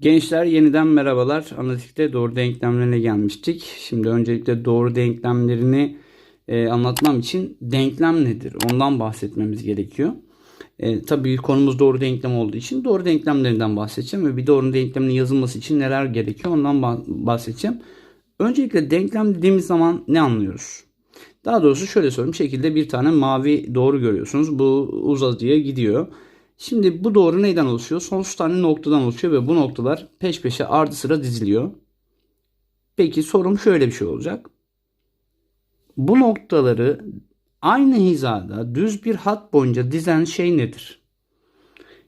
Gençler yeniden merhabalar. Analitikte doğru denklemlerine gelmiştik. Şimdi öncelikle doğru denklemlerini e, anlatmam için denklem nedir? Ondan bahsetmemiz gerekiyor. E, tabii konumuz doğru denklem olduğu için doğru denklemlerinden bahsedeceğim ve bir doğru denklemin yazılması için neler gerekiyor ondan bah- bahsedeceğim. Öncelikle denklem dediğimiz zaman ne anlıyoruz? Daha doğrusu şöyle söyleyeyim. şekilde bir tane mavi doğru görüyorsunuz. Bu uzadıya gidiyor. Şimdi bu doğru neyden oluşuyor? Sonsuz tane noktadan oluşuyor ve bu noktalar peş peşe ardı sıra diziliyor. Peki sorum şöyle bir şey olacak. Bu noktaları aynı hizada düz bir hat boyunca dizen şey nedir?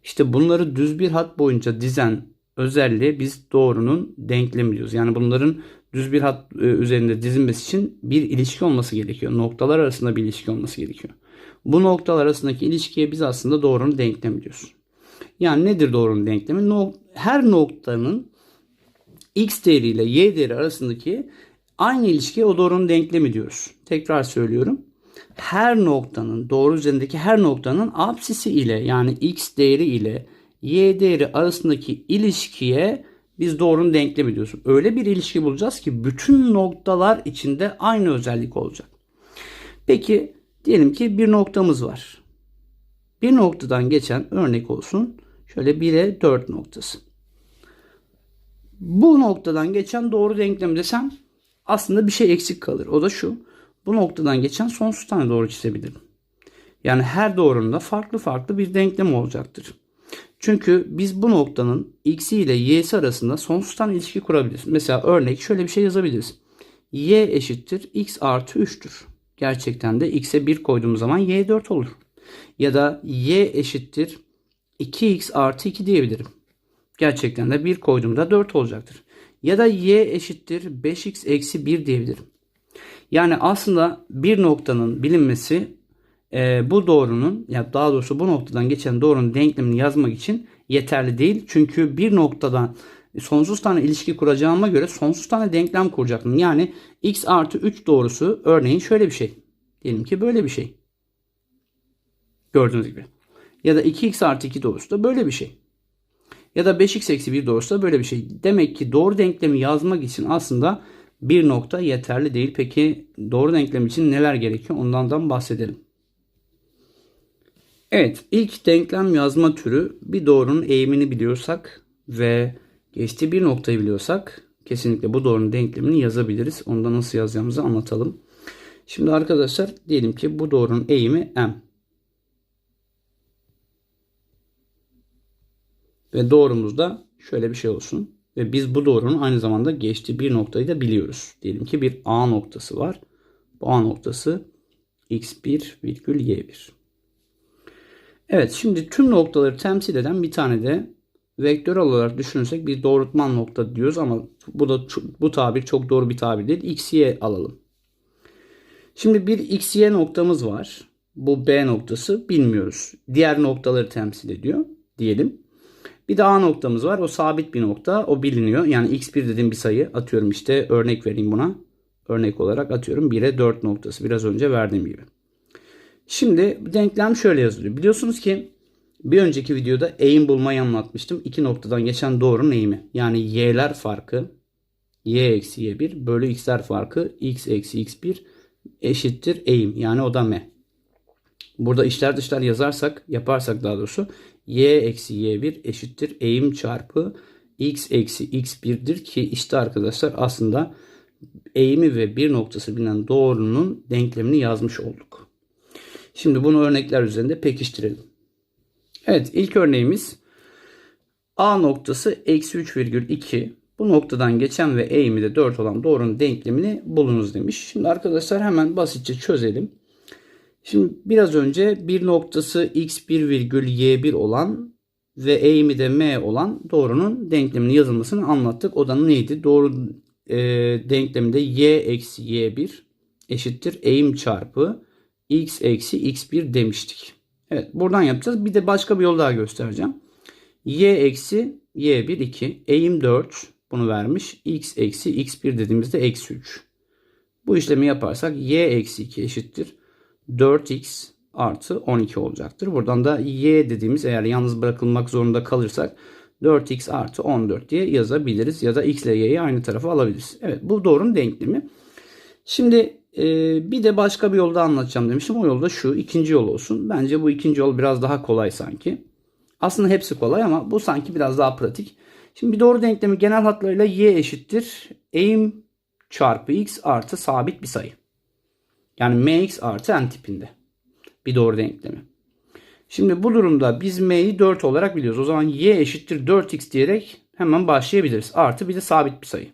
İşte bunları düz bir hat boyunca dizen özelliğe biz doğrunun denklemi diyoruz. Yani bunların düz bir hat e, üzerinde dizilmesi için bir ilişki olması gerekiyor. Noktalar arasında bir ilişki olması gerekiyor. Bu noktalar arasındaki ilişkiye biz aslında doğrunun denklemi diyoruz. Yani nedir doğrunun denklemi? No- her noktanın x değeri ile y değeri arasındaki aynı ilişkiye o doğrunun denklemi diyoruz. Tekrar söylüyorum. Her noktanın doğru üzerindeki her noktanın apsisi ile yani x değeri ile y değeri arasındaki ilişkiye biz doğrunun denklemi diyoruz. Öyle bir ilişki bulacağız ki bütün noktalar içinde aynı özellik olacak. Peki diyelim ki bir noktamız var. Bir noktadan geçen örnek olsun. Şöyle 1'e 4 noktası. Bu noktadan geçen doğru denklem desem aslında bir şey eksik kalır. O da şu. Bu noktadan geçen sonsuz tane doğru çizebilirim. Yani her doğrunun da farklı farklı bir denklem olacaktır. Çünkü biz bu noktanın x'i ile y'si arasında sonsuz tane ilişki kurabiliriz. Mesela örnek şöyle bir şey yazabiliriz. y eşittir x artı 3'tür. Gerçekten de x'e 1 koyduğumuz zaman y 4 olur. Ya da y eşittir 2x artı 2 diyebilirim. Gerçekten de 1 koyduğumda 4 olacaktır. Ya da y eşittir 5x eksi 1 diyebilirim. Yani aslında bir noktanın bilinmesi e, bu doğrunun ya daha doğrusu bu noktadan geçen doğrunun denklemini yazmak için yeterli değil. Çünkü bir noktadan sonsuz tane ilişki kuracağıma göre sonsuz tane denklem kuracaktım. Yani x artı 3 doğrusu örneğin şöyle bir şey. Diyelim ki böyle bir şey. Gördüğünüz gibi. Ya da 2x artı 2 doğrusu da böyle bir şey. Ya da 5x eksi 1 doğrusu da böyle bir şey. Demek ki doğru denklemi yazmak için aslında bir nokta yeterli değil. Peki doğru denklem için neler gerekiyor? Ondan da bahsedelim. Evet, ilk denklem yazma türü bir doğrunun eğimini biliyorsak ve geçtiği bir noktayı biliyorsak kesinlikle bu doğrunun denklemini yazabiliriz. Onu da nasıl yazacağımızı anlatalım. Şimdi arkadaşlar diyelim ki bu doğrunun eğimi m. Ve doğrumuz da şöyle bir şey olsun. Ve biz bu doğrunun aynı zamanda geçtiği bir noktayı da biliyoruz. Diyelim ki bir A noktası var. Bu A noktası x1 virgül y1. Evet şimdi tüm noktaları temsil eden bir tane de vektör olarak düşünürsek bir doğrultman nokta diyoruz ama bu da bu tabir çok doğru bir tabir değil. X, Y alalım. Şimdi bir X, Y noktamız var. Bu B noktası bilmiyoruz. Diğer noktaları temsil ediyor diyelim. Bir de A noktamız var. O sabit bir nokta. O biliniyor. Yani X1 dediğim bir sayı. Atıyorum işte örnek vereyim buna. Örnek olarak atıyorum 1'e 4 noktası. Biraz önce verdiğim gibi. Şimdi denklem şöyle yazılıyor. Biliyorsunuz ki bir önceki videoda eğim bulmayı anlatmıştım. İki noktadan geçen doğrunun eğimi. Yani y'ler farkı y eksi y1 bölü x'ler farkı x eksi x1 eşittir eğim. Yani o da m. Burada işler dışlar yazarsak yaparsak daha doğrusu y eksi y1 eşittir eğim çarpı x eksi x1'dir ki işte arkadaşlar aslında eğimi ve bir noktası bilinen doğrunun denklemini yazmış olduk. Şimdi bunu örnekler üzerinde pekiştirelim. Evet ilk örneğimiz A noktası eksi 3,2 bu noktadan geçen ve eğimi de 4 olan doğrunun denklemini bulunuz demiş. Şimdi arkadaşlar hemen basitçe çözelim. Şimdi biraz önce bir noktası x1 virgül y1 olan ve eğimi de m olan doğrunun denkleminin yazılmasını anlattık. O da neydi? Doğru e, denkleminde y eksi y1 eşittir eğim çarpı x eksi x1 demiştik. Evet buradan yapacağız. Bir de başka bir yol daha göstereceğim. y eksi y1 2 eğim 4 bunu vermiş. x eksi x1 dediğimizde eksi 3. Bu işlemi yaparsak y eksi 2 eşittir 4x artı 12 olacaktır. Buradan da y dediğimiz eğer yalnız bırakılmak zorunda kalırsak 4x artı 14 diye yazabiliriz. Ya da x ile y'yi aynı tarafa alabiliriz. Evet bu doğrunun denklemi. Şimdi e, bir de başka bir yolda anlatacağım demiştim. O yolda şu ikinci yol olsun. Bence bu ikinci yol biraz daha kolay sanki. Aslında hepsi kolay ama bu sanki biraz daha pratik. Şimdi bir doğru denklemi genel hatlarıyla y eşittir. Eğim çarpı x artı sabit bir sayı. Yani mx artı n tipinde. Bir doğru denklemi. Şimdi bu durumda biz m'yi 4 olarak biliyoruz. O zaman y eşittir 4x diyerek hemen başlayabiliriz. Artı bir de sabit bir sayı.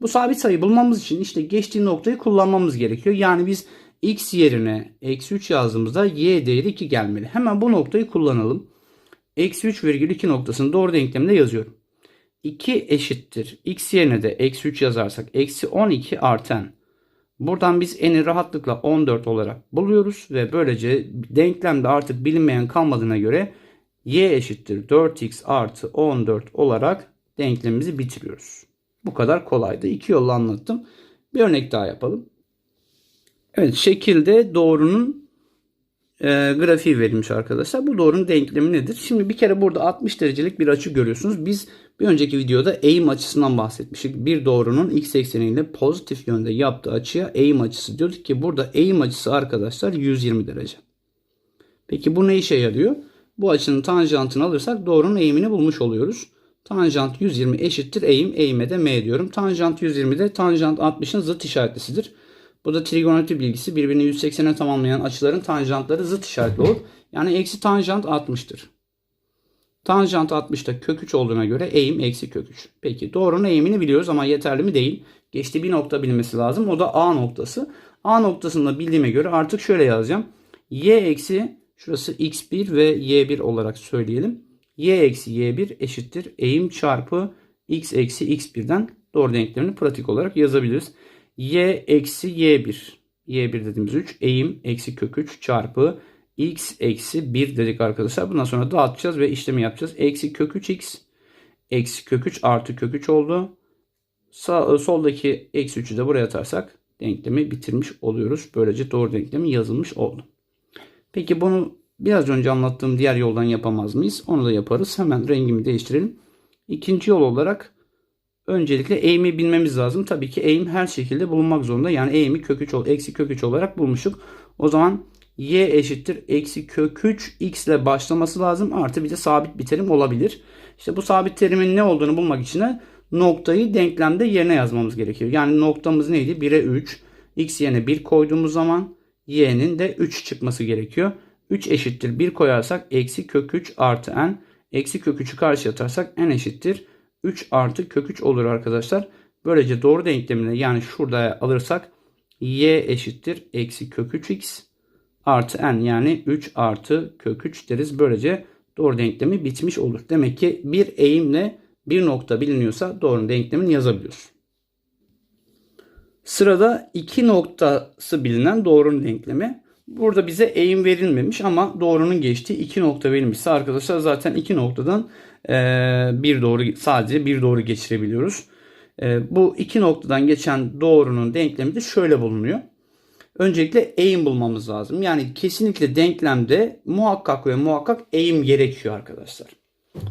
Bu sabit sayı bulmamız için işte geçtiği noktayı kullanmamız gerekiyor. Yani biz x yerine eksi 3 yazdığımızda y değeri 2 gelmeli. Hemen bu noktayı kullanalım. Eksi 3 virgül 2 noktasını doğru denklemde yazıyorum. 2 eşittir. x yerine de eksi 3 yazarsak eksi 12 artı n. Buradan biz n'i rahatlıkla 14 olarak buluyoruz ve böylece denklemde artık bilinmeyen kalmadığına göre y eşittir 4x artı 14 olarak denklemimizi bitiriyoruz. Bu kadar kolaydı. İki yolla anlattım. Bir örnek daha yapalım. Evet şekilde doğrunun e, grafiği verilmiş arkadaşlar. Bu doğrunun denklemi nedir? Şimdi bir kere burada 60 derecelik bir açı görüyorsunuz. Biz bir önceki videoda eğim açısından bahsetmiştik. Bir doğrunun x ekseniyle pozitif yönde yaptığı açıya eğim açısı diyorduk ki burada eğim açısı arkadaşlar 120 derece. Peki bu ne işe yarıyor? Bu açının tanjantını alırsak doğrunun eğimini bulmuş oluyoruz. Tanjant 120 eşittir eğim. Eğime de m diyorum. Tanjant 120 de tanjant 60'ın zıt işaretlisidir. Bu da trigonometri bilgisi. Birbirini 180'e tamamlayan açıların tanjantları zıt işaretli olur. Yani eksi tanjant 60'tır. Tanjant 60'da kök 3 olduğuna göre eğim eksi kök 3. Peki doğrunun eğimini biliyoruz ama yeterli mi değil. Geçtiği bir nokta bilinmesi lazım. O da A noktası. A noktasında bildiğime göre artık şöyle yazacağım. Y eksi şurası x1 ve y1 olarak söyleyelim. Y eksi y1 eşittir eğim çarpı x eksi x1'den doğru denklemini pratik olarak yazabiliriz. Y eksi y1. Y1 dediğimiz 3 eğim eksi kök 3 çarpı x eksi 1 dedik arkadaşlar. Bundan sonra dağıtacağız ve işlemi yapacağız. Eksi kök 3x eksi kök 3 artı kök 3 oldu. Sağ, soldaki eksi 3'ü de buraya atarsak denklemi bitirmiş oluyoruz. Böylece doğru denklemi yazılmış oldu. Peki bunu biraz önce anlattığım diğer yoldan yapamaz mıyız? Onu da yaparız. Hemen rengimi değiştirelim. İkinci yol olarak öncelikle eğimi bilmemiz lazım. Tabii ki eğim her şekilde bulunmak zorunda. Yani eğimi kök 3, eksi kök 3 olarak bulmuştuk. O zaman y eşittir eksi kök 3 x ile başlaması lazım. Artı bir de sabit bir terim olabilir. İşte bu sabit terimin ne olduğunu bulmak için de noktayı denklemde yerine yazmamız gerekiyor. Yani noktamız neydi? 1'e 3. x yerine 1 koyduğumuz zaman y'nin de 3 çıkması gerekiyor. 3 eşittir 1 koyarsak eksi kök 3 artı n. Eksi kök 3'ü karşıya atarsak n eşittir 3 artı kök 3 olur arkadaşlar. Böylece doğru denklemine yani şurada alırsak y eşittir eksi kök 3x artı n yani 3 artı kök 3 deriz. Böylece doğru denklemi bitmiş olur. Demek ki bir eğimle bir nokta biliniyorsa doğru denklemini yazabiliyoruz. Sırada iki noktası bilinen doğrunun denklemi. Burada bize eğim verilmemiş ama doğrunun geçtiği iki nokta verilmişse arkadaşlar zaten iki noktadan bir doğru sadece bir doğru geçirebiliyoruz. Bu iki noktadan geçen doğrunun denklemi de şöyle bulunuyor. Öncelikle eğim bulmamız lazım. Yani kesinlikle denklemde muhakkak ve muhakkak eğim gerekiyor arkadaşlar.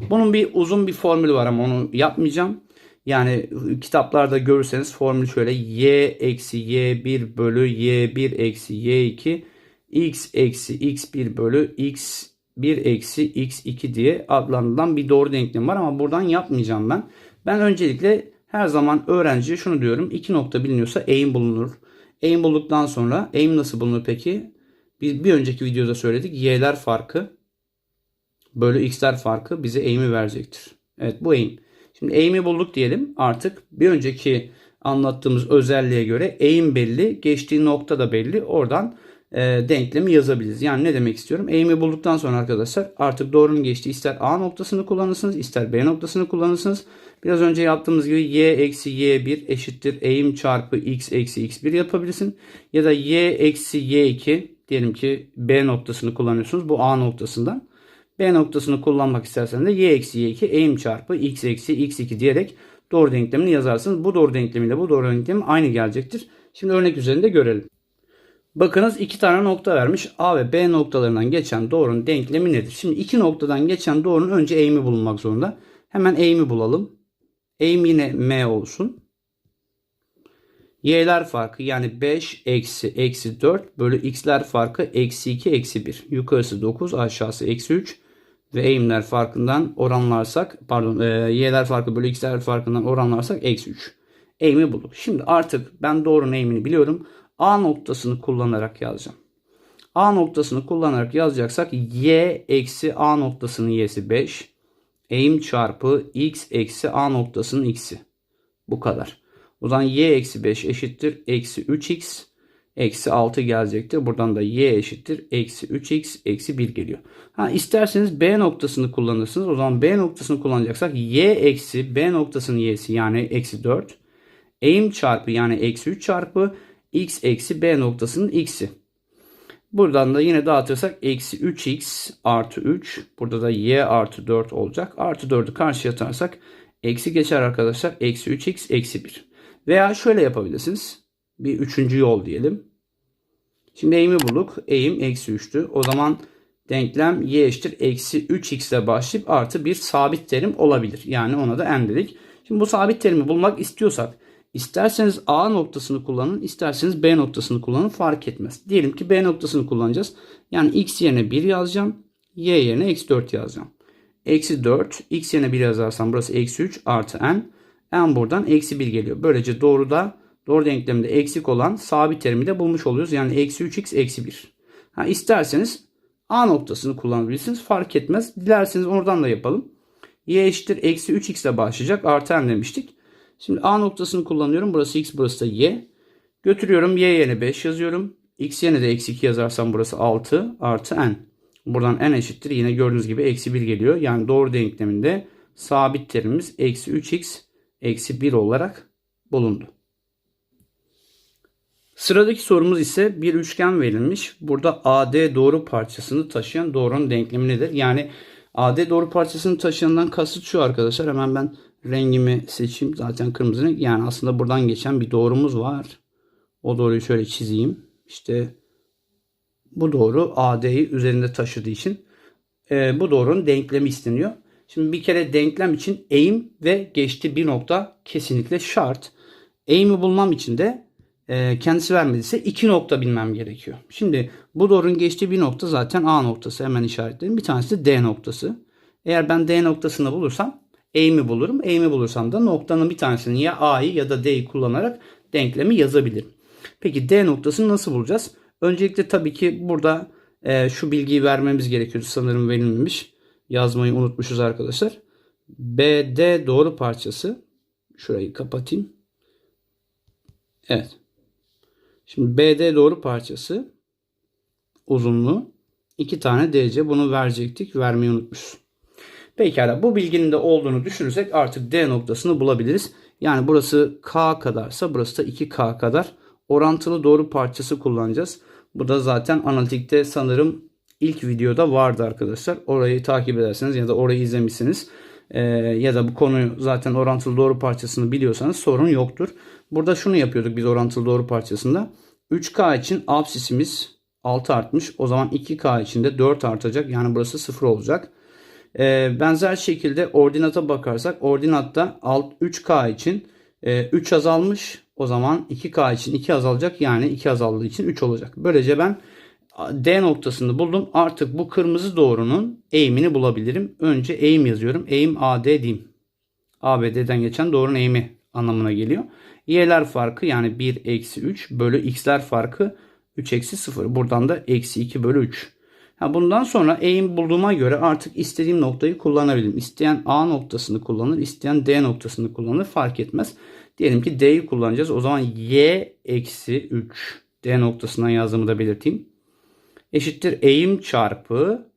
Bunun bir uzun bir formülü var ama onu yapmayacağım. Yani kitaplarda görürseniz formül şöyle y eksi y1 bölü y1 eksi y2 x eksi x1 bölü x1 eksi x2 diye adlandırılan bir doğru denklem var ama buradan yapmayacağım ben. Ben öncelikle her zaman öğrenciye şunu diyorum. iki nokta biliniyorsa eğim bulunur. Eğim bulduktan sonra eğim nasıl bulunur peki? Biz bir önceki videoda söyledik. Y'ler farkı bölü x'ler farkı bize eğimi verecektir. Evet bu eğim. Şimdi eğimi bulduk diyelim. Artık bir önceki anlattığımız özelliğe göre eğim belli. Geçtiği nokta da belli. Oradan e, denklemi yazabiliriz. Yani ne demek istiyorum? Eğimi bulduktan sonra arkadaşlar artık doğrunun geçtiği ister A noktasını kullanırsınız ister B noktasını kullanırsınız. Biraz önce yaptığımız gibi y eksi y1 eşittir eğim çarpı x eksi x1 yapabilirsin. Ya da y eksi y2 diyelim ki B noktasını kullanıyorsunuz. Bu A noktasından. B noktasını kullanmak isterseniz de y eksi y2 eğim çarpı x eksi x2 diyerek doğru denklemini yazarsınız. Bu doğru denklemiyle bu doğru denklem aynı gelecektir. Şimdi örnek üzerinde görelim. Bakınız iki tane nokta vermiş. A ve B noktalarından geçen doğrunun denklemi nedir? Şimdi iki noktadan geçen doğrunun önce eğimi bulunmak zorunda. Hemen eğimi bulalım. Eğim yine m olsun. Y'ler farkı yani 5 eksi eksi 4 bölü x'ler farkı eksi 2 eksi 1. Yukarısı 9 aşağısı eksi 3 ve eğimler farkından oranlarsak pardon e, y'ler farkı bölü x'ler farkından oranlarsak eksi 3. Eğimi bulduk. Şimdi artık ben doğrunun eğimini biliyorum. A noktasını kullanarak yazacağım. A noktasını kullanarak yazacaksak y eksi A noktasının y'si 5. Eğim çarpı x eksi A noktasının x'i. Bu kadar. O zaman y eksi 5 eşittir. Eksi 3x eksi 6 gelecektir. Buradan da y eşittir. Eksi 3x eksi 1 geliyor. Ha, isterseniz b noktasını kullanırsınız. O zaman b noktasını kullanacaksak y eksi b noktasının y'si yani eksi 4. Eğim çarpı yani eksi 3 çarpı x eksi b noktasının x'i. Buradan da yine dağıtırsak eksi 3x artı 3. Burada da y artı 4 olacak. Artı 4'ü karşıya atarsak eksi geçer arkadaşlar. Eksi 3x eksi 1. Veya şöyle yapabilirsiniz. Bir üçüncü yol diyelim. Şimdi eğimi bulduk. Eğim eksi 3'tü. O zaman denklem y eşittir eksi 3x ile başlayıp artı bir sabit terim olabilir. Yani ona da n dedik. Şimdi bu sabit terimi bulmak istiyorsak isterseniz a noktasını kullanın isterseniz b noktasını kullanın fark etmez. Diyelim ki b noktasını kullanacağız. Yani x yerine 1 yazacağım. y yerine eksi 4 yazacağım. Eksi 4 x yerine 1 yazarsam burası eksi 3 artı n. n buradan eksi 1 geliyor. Böylece doğruda doğru denklemde eksik olan sabit terimi de bulmuş oluyoruz. Yani eksi 3x eksi 1. Ha, isterseniz A noktasını kullanabilirsiniz. Fark etmez. Dilerseniz oradan da yapalım. Y eşittir eksi 3x ile başlayacak. Artı n demiştik. Şimdi A noktasını kullanıyorum. Burası x burası da y. Götürüyorum. Y yerine 5 yazıyorum. X yerine de eksi 2 yazarsam burası 6 artı n. Buradan n eşittir. Yine gördüğünüz gibi eksi 1 geliyor. Yani doğru denkleminde sabit terimimiz eksi 3x eksi 1 olarak bulundu. Sıradaki sorumuz ise bir üçgen verilmiş. Burada AD doğru parçasını taşıyan doğrunun denklemi nedir? Yani AD doğru parçasını taşıyandan kasıt şu arkadaşlar. Hemen ben rengimi seçeyim. Zaten kırmızı renk. Yani aslında buradan geçen bir doğrumuz var. O doğruyu şöyle çizeyim. İşte bu doğru AD'yi üzerinde taşıdığı için e, bu doğrunun denklemi isteniyor. Şimdi bir kere denklem için eğim ve geçti bir nokta kesinlikle şart. Eğimi bulmam için de e, kendisi vermediyse iki nokta bilmem gerekiyor. Şimdi bu doğrunun geçtiği bir nokta zaten A noktası hemen işaretledim. Bir tanesi de D noktası. Eğer ben D noktasını bulursam eğimi bulurum. Eğimi bulursam da noktanın bir tanesini ya A'yı ya da D'yi kullanarak denklemi yazabilirim. Peki D noktasını nasıl bulacağız? Öncelikle tabii ki burada e, şu bilgiyi vermemiz gerekiyor. Sanırım verilmemiş. Yazmayı unutmuşuz arkadaşlar. BD doğru parçası. Şurayı kapatayım. Evet. Şimdi BD doğru parçası uzunluğu iki tane DC bunu verecektik. Vermeyi unutmuşuz. Pekala bu bilginin de olduğunu düşünürsek artık D noktasını bulabiliriz. Yani burası K kadarsa burası da 2K kadar orantılı doğru parçası kullanacağız. Bu da zaten analitikte sanırım ilk videoda vardı arkadaşlar. Orayı takip ederseniz ya da orayı izlemişsiniz e, ya da bu konuyu zaten orantılı doğru parçasını biliyorsanız sorun yoktur. Burada şunu yapıyorduk biz orantılı doğru parçasında. 3K için absisimiz 6 artmış. O zaman 2K için de 4 artacak. Yani burası 0 olacak. E, benzer şekilde ordinata bakarsak ordinatta 3K için e, 3 azalmış. O zaman 2K için 2 azalacak. Yani 2 azaldığı için 3 olacak. Böylece ben D noktasını buldum. Artık bu kırmızı doğrunun eğimini bulabilirim. Önce eğim yazıyorum. Eğim AD diyeyim. ABD'den geçen doğrunun eğimi anlamına geliyor. Y'ler farkı yani 1 eksi 3 bölü x'ler farkı 3 eksi 0. Buradan da eksi 2 bölü 3. Ha bundan sonra eğim bulduğuma göre artık istediğim noktayı kullanabilirim. İsteyen A noktasını kullanır, isteyen D noktasını kullanır fark etmez. Diyelim ki D'yi kullanacağız. O zaman Y eksi 3 D noktasından yazdığımı da belirteyim eşittir eğim çarpı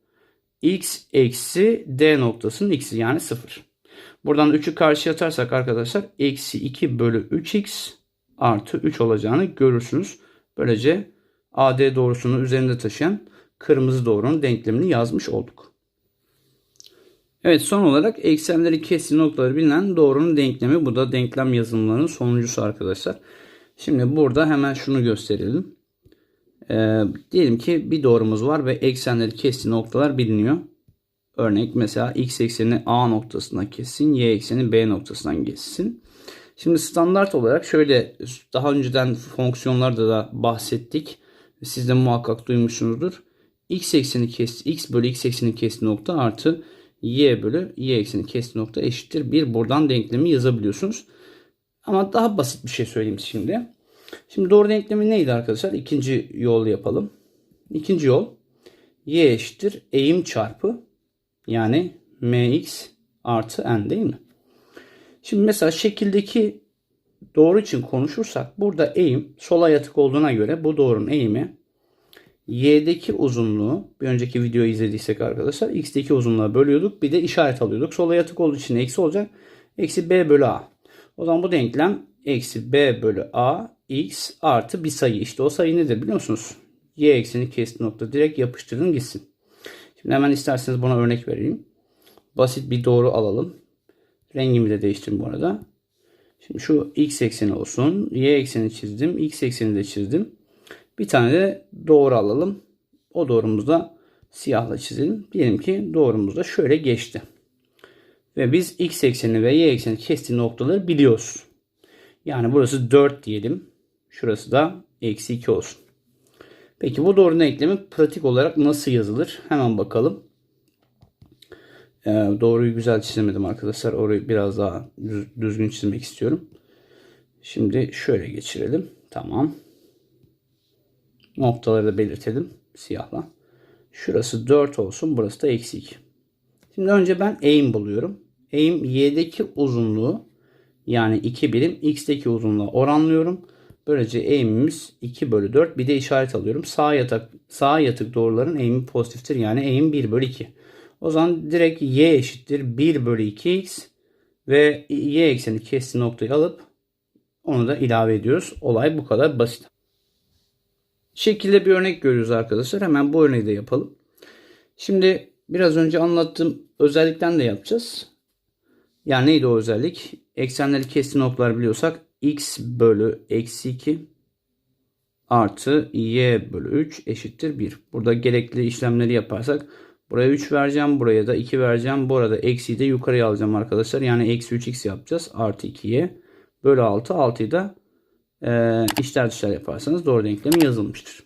x eksi d noktasının x'i yani 0. Buradan 3'ü karşıya atarsak arkadaşlar eksi 2 bölü 3x artı 3 olacağını görürsünüz. Böylece AD doğrusunu üzerinde taşıyan kırmızı doğrunun denklemini yazmış olduk. Evet son olarak eksenleri kestiği noktaları bilinen doğrunun denklemi. Bu da denklem yazılımlarının sonuncusu arkadaşlar. Şimdi burada hemen şunu gösterelim. E, diyelim ki bir doğrumuz var ve eksenleri kestiği noktalar biliniyor. Örnek mesela x ekseni A noktasına kessin, y ekseni B noktasından geçsin. Şimdi standart olarak şöyle daha önceden fonksiyonlarda da bahsettik. Siz de muhakkak duymuşsunuzdur. X ekseni kesti, x bölü x ekseni kesti nokta artı y bölü y ekseni kesti nokta eşittir 1. Buradan denklemi yazabiliyorsunuz. Ama daha basit bir şey söyleyeyim şimdi. Şimdi doğru denklemi neydi arkadaşlar? İkinci yol yapalım. İkinci yol y eşittir eğim çarpı yani mx artı n değil mi? Şimdi mesela şekildeki doğru için konuşursak burada eğim sola yatık olduğuna göre bu doğrunun eğimi y'deki uzunluğu bir önceki videoyu izlediysek arkadaşlar x'deki uzunluğa bölüyorduk. Bir de işaret alıyorduk. Sola yatık olduğu için eksi olacak. Eksi b bölü a. O zaman bu denklem eksi b bölü a x artı bir sayı. İşte o sayı nedir biliyor musunuz? y ekseni kesti nokta. Direkt yapıştırın gitsin. Şimdi hemen isterseniz buna örnek vereyim. Basit bir doğru alalım. Rengimi de değiştirdim bu arada. Şimdi şu x ekseni olsun. Y ekseni çizdim. X ekseni de çizdim. Bir tane de doğru alalım. O doğrumuzu da siyahla çizelim. Diyelim ki doğrumuz da şöyle geçti. Ve biz x ekseni ve y ekseni kestiği noktaları biliyoruz. Yani burası 4 diyelim. Şurası da eksi 2 olsun. Peki bu doğrunun eklemi pratik olarak nasıl yazılır? Hemen bakalım. Ee, doğruyu güzel çizemedim arkadaşlar. Orayı biraz daha düzgün çizmek istiyorum. Şimdi şöyle geçirelim. Tamam. Noktaları da belirtelim siyahla. Şurası 4 olsun. Burası da eksi 2. Şimdi önce ben eğim buluyorum. Eğim y'deki uzunluğu yani 2 birim x'teki uzunluğa oranlıyorum. Böylece eğimimiz 2 bölü 4. Bir de işaret alıyorum. Sağ yatak, sağ yatık doğruların eğimi pozitiftir. Yani eğim 1 bölü 2. O zaman direkt y eşittir 1 bölü 2x ve y ekseni kesti noktayı alıp onu da ilave ediyoruz. Olay bu kadar basit. Şekilde bir örnek görüyoruz arkadaşlar. Hemen bu örneği de yapalım. Şimdi biraz önce anlattığım özellikten de yapacağız. Yani neydi o özellik? Eksenleri kesti noktalar biliyorsak x bölü eksi 2 artı y bölü 3 eşittir 1. Burada gerekli işlemleri yaparsak buraya 3 vereceğim. Buraya da 2 vereceğim. Bu arada eksiyi de yukarıya alacağım arkadaşlar. Yani eksi 3x yapacağız. Artı 2y bölü 6. 6'yı da e, işler dışlar yaparsanız doğru denklemi yazılmıştır.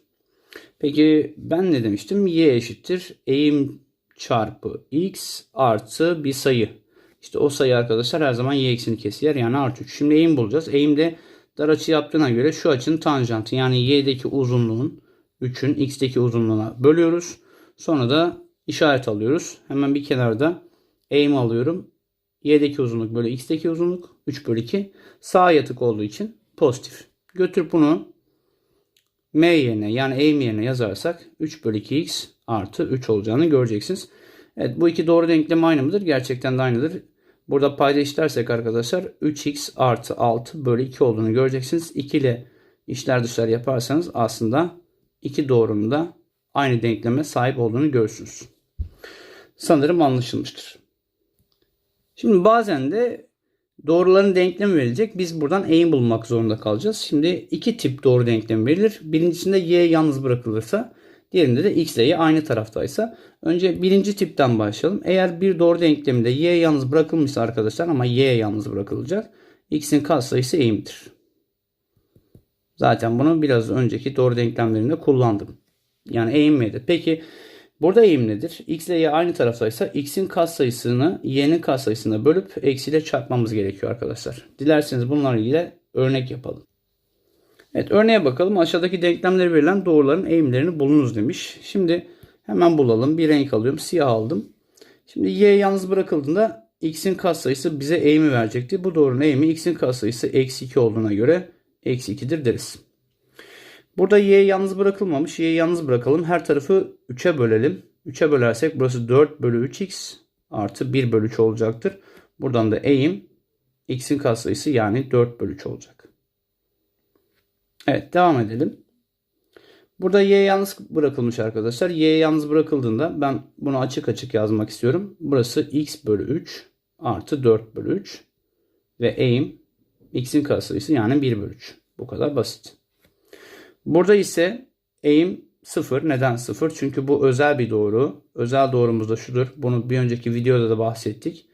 Peki ben ne demiştim? y eşittir eğim çarpı x artı bir sayı. İşte o sayı arkadaşlar her zaman y ekseni kesiyor. Yani artı 3. Şimdi eğim bulacağız. Eğim de dar açı yaptığına göre şu açının tanjantı yani y'deki uzunluğun 3'ün x'teki uzunluğuna bölüyoruz. Sonra da işaret alıyoruz. Hemen bir kenarda eğim alıyorum. y'deki uzunluk bölü x'teki uzunluk 3 bölü 2. Sağ yatık olduğu için pozitif. Götür bunu m yerine yani eğim yerine yazarsak 3 bölü 2x artı 3 olacağını göreceksiniz. Evet bu iki doğru denklem aynı mıdır? Gerçekten de aynıdır. Burada payda işlersek arkadaşlar 3x artı 6 bölü 2 olduğunu göreceksiniz. 2 ile işler dışlar yaparsanız aslında iki doğrunun da aynı denkleme sahip olduğunu görürsünüz. Sanırım anlaşılmıştır. Şimdi bazen de doğruların denklemi verilecek. Biz buradan eğim bulmak zorunda kalacağız. Şimdi iki tip doğru denklem verilir. Birincisinde y yalnız bırakılırsa Diğerinde de x ile y aynı taraftaysa. Önce birinci tipten başlayalım. Eğer bir doğru denkleminde y yalnız bırakılmışsa arkadaşlar ama y yalnız bırakılacak. x'in katsayısı eğimdir. Zaten bunu biraz önceki doğru denklemlerinde kullandım. Yani eğim nedir? Peki burada eğim nedir? x ile y aynı taraftaysa x'in katsayısını y'nin katsayısına bölüp eksiyle çarpmamız gerekiyor arkadaşlar. Dilerseniz bunlarla ilgili örnek yapalım. Evet örneğe bakalım. Aşağıdaki denklemleri verilen doğruların eğimlerini bulunuz demiş. Şimdi hemen bulalım. Bir renk alıyorum. Siyah aldım. Şimdi y yalnız bırakıldığında x'in katsayısı bize eğimi verecekti. Bu doğrunun eğimi x'in katsayısı eksi 2 olduğuna göre eksi 2'dir deriz. Burada y yalnız bırakılmamış. Y'yi yalnız bırakalım. Her tarafı 3'e bölelim. 3'e bölersek burası 4 bölü 3x artı 1 bölü 3 olacaktır. Buradan da eğim x'in katsayısı yani 4 bölü 3 olacak. Evet devam edelim. Burada y yalnız bırakılmış arkadaşlar. Y yalnız bırakıldığında ben bunu açık açık yazmak istiyorum. Burası x bölü 3 artı 4 bölü 3 ve eğim x'in katsayısı yani 1 bölü 3. Bu kadar basit. Burada ise eğim 0. Neden 0? Çünkü bu özel bir doğru. Özel doğrumuz da şudur. Bunu bir önceki videoda da bahsettik.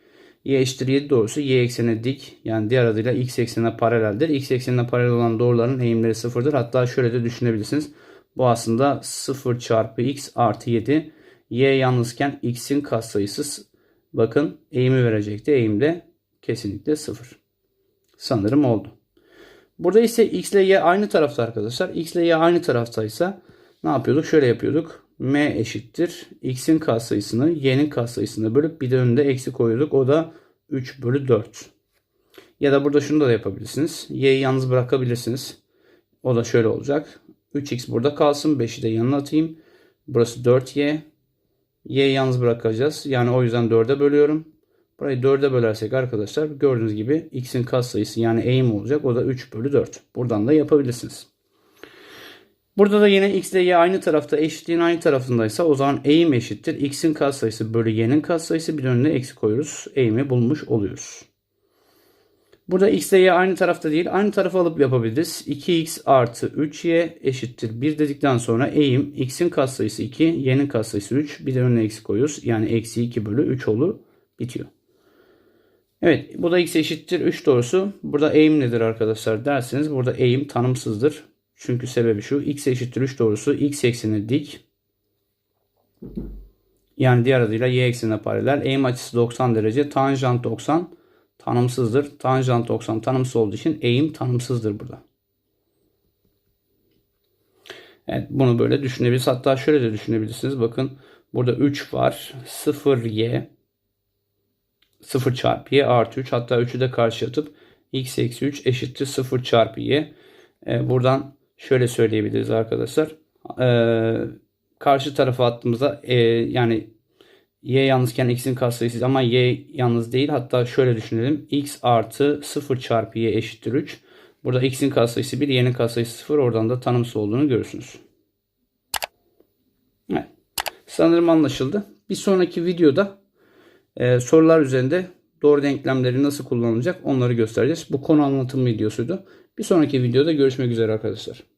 y eşittir 7 doğrusu y eksenine dik yani diğer adıyla x eksenine paraleldir. x eksenine paralel olan doğruların eğimleri sıfırdır. Hatta şöyle de düşünebilirsiniz. Bu aslında 0 çarpı x artı 7. y yalnızken x'in katsayısı bakın eğimi verecekti. Eğim de kesinlikle 0. Sanırım oldu. Burada ise x ile y aynı tarafta arkadaşlar. x ile y aynı taraftaysa ne yapıyorduk? Şöyle yapıyorduk. m eşittir. x'in katsayısını y'nin katsayısını bölüp bir de önünde eksi koyuyorduk. O da 3 bölü 4. Ya da burada şunu da yapabilirsiniz. y'yi yalnız bırakabilirsiniz. O da şöyle olacak. 3x burada kalsın. 5'i de yanına atayım. Burası 4y. y'yi yalnız bırakacağız. Yani o yüzden 4'e bölüyorum. Burayı 4'e bölersek arkadaşlar gördüğünüz gibi x'in katsayısı yani eğim olacak. O da 3 bölü 4. Buradan da yapabilirsiniz. Burada da yine x ile y aynı tarafta eşitliğin aynı tarafındaysa o zaman eğim eşittir. x'in katsayısı bölü y'nin katsayısı bir önüne eksi koyuyoruz. Eğimi bulmuş oluyoruz. Burada x ile y aynı tarafta değil. Aynı tarafa alıp yapabiliriz. 2x artı 3y eşittir 1 dedikten sonra eğim x'in katsayısı 2, y'nin katsayısı 3. Bir de önüne eksi koyuyoruz. Yani eksi 2 bölü 3 olur. Bitiyor. Evet bu da x eşittir 3 doğrusu. Burada eğim nedir arkadaşlar derseniz burada eğim tanımsızdır. Çünkü sebebi şu x eşittir 3 doğrusu x eksenine dik. Yani diğer adıyla y eksenine paralel. Eğim açısı 90 derece. Tanjant 90 tanımsızdır. Tanjant 90 tanımsız olduğu için eğim tanımsızdır burada. Evet bunu böyle düşünebiliriz. Hatta şöyle de düşünebilirsiniz. Bakın burada 3 var. 0y 0 çarpı y artı 3 hatta 3'ü de karşı atıp x eksi 3 eşittir 0 çarpı y. Ee, buradan şöyle söyleyebiliriz arkadaşlar. Ee, karşı tarafa attığımızda e, yani y yalnızken x'in katsayısı ama y yalnız değil. Hatta şöyle düşünelim. x artı 0 çarpı y eşittir 3. Burada x'in katsayısı 1, y'nin katsayısı 0. Oradan da tanımsız olduğunu görürsünüz. Evet. Sanırım anlaşıldı. Bir sonraki videoda e, sorular üzerinde doğru denklemleri nasıl kullanılacak onları göstereceğiz. Bu konu anlatım videosuydu. Bir sonraki videoda görüşmek üzere arkadaşlar.